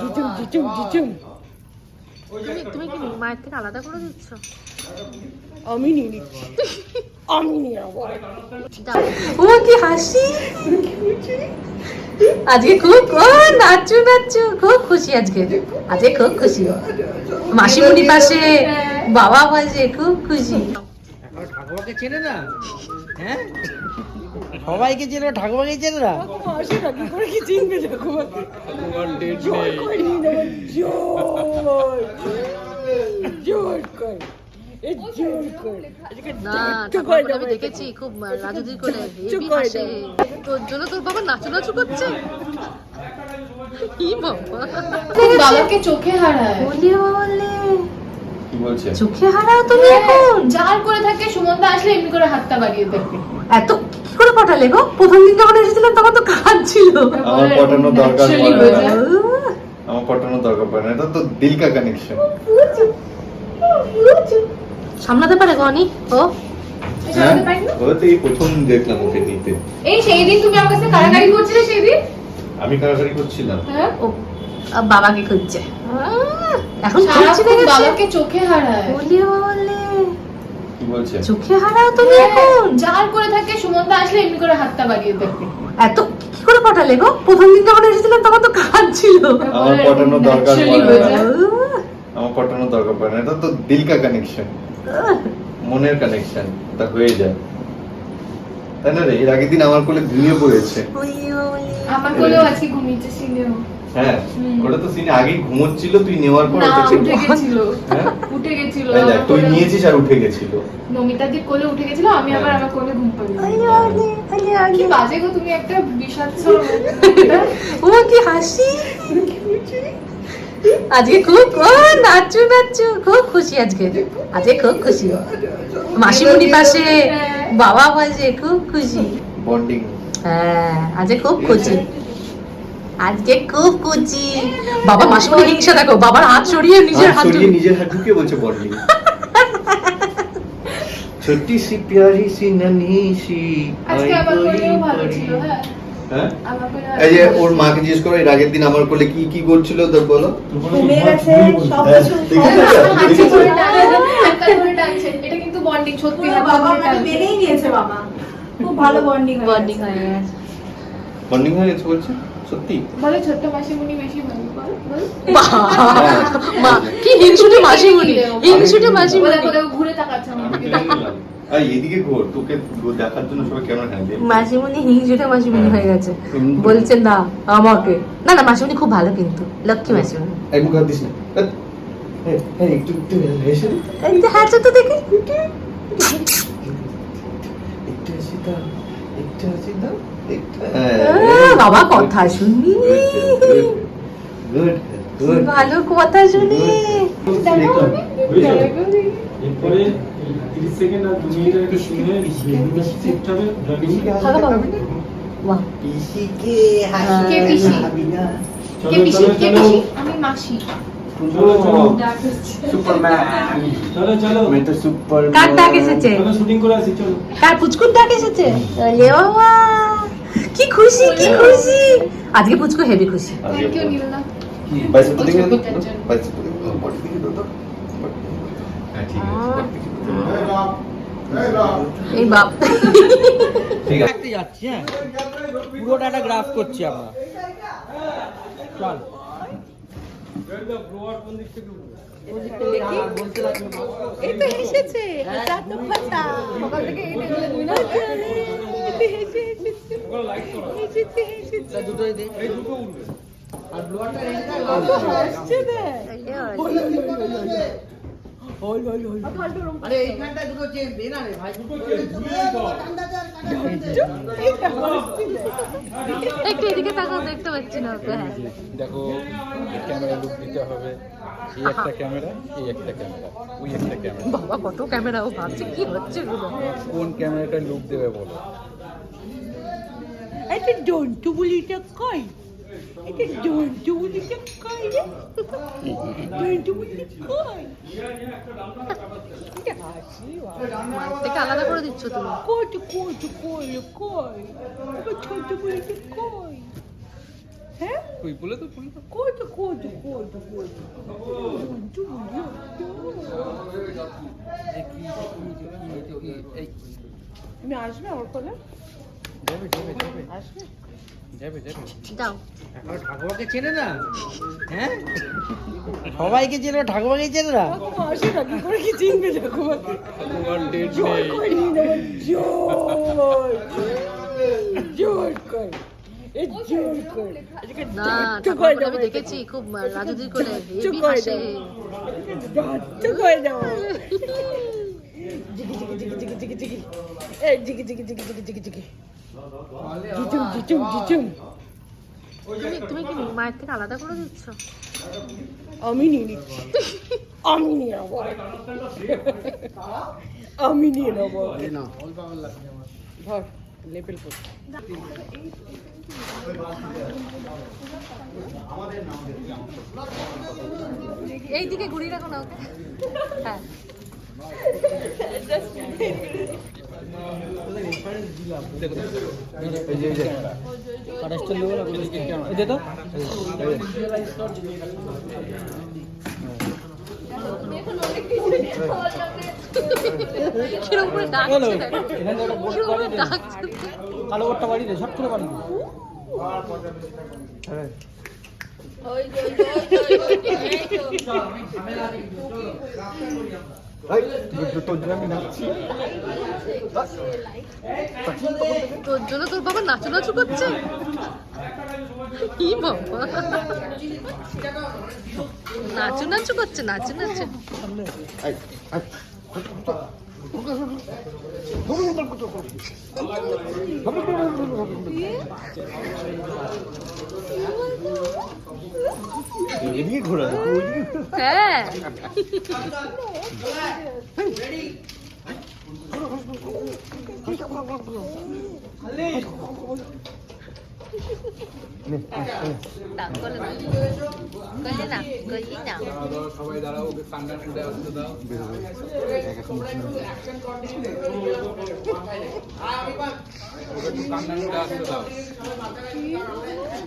ঝিচুম ঝিচুম ঝিচুম তুমি তুমি কি মায়ের থেকে আলাদা করে দিচ্ছ? আমি নিয়ে নিচ্ছি আমি নিয়ে নেব ও কি হাসি? আজকে খুব নাচু নাচু খুব খুশি আজকে। আজকে খুব খুশি। মাসিমণি পাশে বাবা পাশে খুব খুশি। এখন ঠাকুমাকে চেনে না? হ্যাঁ? সবাইকে চেনে ঠাকুমাকে চেনে না? আমি দেখেছি খুব রাজুদির করে তোর জন্য তোর বাবা নাচু নাচু করছে বাবাকে চোখে হারায়। হারাও তুমি এখন? জাল করে থাকে সুমনদা আসলে এমনি করে হাতটা বাড়িয়ে দেয়। এত করে পাঠালে গো? প্রথম দিন যখন এসেছিলাম তখন তো কাঁদছিল আমার পটানোর দরকার পড়ে না। আমার পটানোর দরকার পড়ে না। এটা তো দিল কা কানেকশন সামলাতে পারে গনি ও। হ্যাঁ ও তো এই প্রথম দেখলাম ওকে নিতে। এই সেই দিন তুমি আমার কাছে কারাকারি করছিলে সেই দিন? আমি কারাকারি করছিলাম। হ্যাঁ। ও বাবাকে খুঁজছে। এখন বাবাকে চোখে হারায়। বলি বলে। কি বলছে চোখে হারাও তুমি এখন। জাল করে থাকে আসলে এমনি করে হাতটা বাড়িয়ে এত কি করে পাঠালে গো? প্রথম দিন যখন এসেছিলাম তখন তো কাঁদছিল আমার পটানোর দরকার পড়ে না। আহ, আমার পটানোর দরকার পড়ে না। এটা তো দিল কা কানেকশন মনের কানেকশন তা হয়ে যায়। তাই না রে? এর আগের দিন আমার কোলে ঘুমিয়ে পড়েছে। আমার কোলেও আজকে ঘুমিয়েছে সিনেও হ্যাঁ। ওটা তো সিনে আগেই ঘুমোচ্ছিল তুই নেওয়ার পর ওটা উঠে গেছিল। হ্যাঁ? উঠে গেছিল। তুই নিয়েছিস আর উঠে গেছিল। নমিতাকে কোলে উঠে গেছিল আমি আবার আমার কোলে ঘুম আলে, কি বাজে গো তুমি একটা ও কি হাসি। আজকে খুব ও নাচু নাচু খুব খুশি আজকে। আজকে খুব খুশি। মাসিমণি পাশে বাবা পাশে খুব খুশি। বন্ডিং হ্যাঁ আজকে খুব খুশি। আজকে খুব খুশি। বাবা মাসিমণি হিংসা দেখো বাবার হাত সরিয়ে নিজের হাত সরিয়ে নিজের হাত ঢুকিয়ে বলছে বন্ডিং ছোট্টি সি প্যারি সি নানি সি আজকে আমার কোলেও ভালো ছিল হ্যাঁ। হ্যাঁ? এই যে ওর মাকে জিজ্ঞেস করো এর আগের দিন আমার কোলে কি কি করছিল তো বলো। কমে গেছে সব হ্যাঁ, কিছু। এটা কিন্তু বন্ডিং সত্যি বাবা ধরে মেনেই নিয়েছে বাবা। খুব ভালো বন্ডিং বন্ডিং হয়ে গেছে। বন্ডিং হয়ে গেছে বলছে? সত্যি? বলো ছোট্ট মাসিমণি বেশি ভালো বল বল। মা কি হিংসুটে মাসিমণি? হিংসুটে মাসিমণি। দেখো, দেখো, ঘুরে তাকাচ্ছে আর এদিকে ঘোর তোকে দেখার জন্য সবাই কেন হ্যাঁ মাসিমণি হিংসুটে মাসিমণি হয়ে গেছে। বলছে না আমাকে। না না মাসিমণি খুব ভালো কিন্তু লক্ষ্মী মাসিমণি। এই মুখ দিস না। এই, এই, এই, একটু একটু হেসে দে। হাসো তো দেখি। একটু হাসি দাও একটু হাসি দাও একটু আহ, বাবা কথা শুনি ভালো কথা শুনি। এরপরে তিরিশ সেকেন্ড আর দু মিনিটের একটা শুনে শিখতে হবে ভালো বাবা কে পিসি? কে পিসি? কে পিসি? আমি মাসি। চলো চলো। সুপারম্যান চলো। চলো আমি তো সুপারম্যান কার ডাক এসেছে? চলো শুটিং করে আসি চলো। কার পুচকুর ডাক এসেছে? আরে বাবা কি খুশি কি খুশি। আজকে পুচকু হেভি খুশি। বাইসে। বাইসে বডি দিকে দাও হ্যাঁ ঠিক আছে এই বাপ। ঠিক আছে। যাচ্ছি হ্যাঁ। পুরোটা একটা গ্রাফ করছি আমরা। চল। এই তো এসেছে কথা তো কথা এই না এসেছে এসেছে এসেছে দুটোই দে আর হই হই হই। আরে এইখানটা দুটো চেঞ্জ দে না রে ভাই একটু এদিকে তাকাও দেখতে পাচ্ছি না হ্যাঁ। দেখো ক্যামেরা লুক দিতে হবে। এই একটা ক্যামেরা এই একটা ক্যামেরা ওই একটা ক্যামেরা বাবা কত ক্যামেরা ও ভাবছে কি হচ্ছে কোন ক্যামেরাটা লুক দেবে বলো? এটা জন্টু বলিটা কই? এটা জন্টু বলিটা কই রে জন্টু বলিটা কই এটা হাসি থেকে আলাদা করে দিচ্ছ তুমি কত কত কই কই ছোট বলিটা কই হ্যাঁ তুই বলে তো বলে তো কত কত কত কত এই তুমি আসবে আমার কোলে আসবে যাবে যাবে। দাও। ঠাকুমাকে চেনে না? হ্যাঁ? সবাইকে চেনে ঠাকুমাকে চেনে না? কি করে কি চিনবে জোর করে জোর। জোর করে। ঠাকুরকে দেবো দেখেছি খুব রাজুদির কোলে চুপ হেভি করে হাসে। দাও দাঁত করে দেবো জিগি জিগি জিগি জিগি জিগি জিগি জিগি জিগি জিগি জিগি জিগি জিগি জিচুম জিচুম জিচুম। তুমি তুমি কি মায়ের থেকে আলাদা করে দিচ্ছ? আমি নিয়ে নিচ্ছি। আমি নিয়ে নেব। আমি নিয়ে নেব। ধর লেবেল কর এইদিকে ঘুরিয়ে রাখো না ওকে। হ্যাঁ। কালো বোর্ডটা বাড়িয়ে দে সব দে হ্যাঁ তোর জন্য আমি নাচছি তোর জন্য তোর বাবা নাচু নাচু করছে কি বাবা নাচু নাচু করছে নাচু নাচু এই, এই, এদিকে ঘোরা। হ্যাঁ সবাই দাঁড়াও ওকে আসতে দাও ওকে একটু আসতে দাও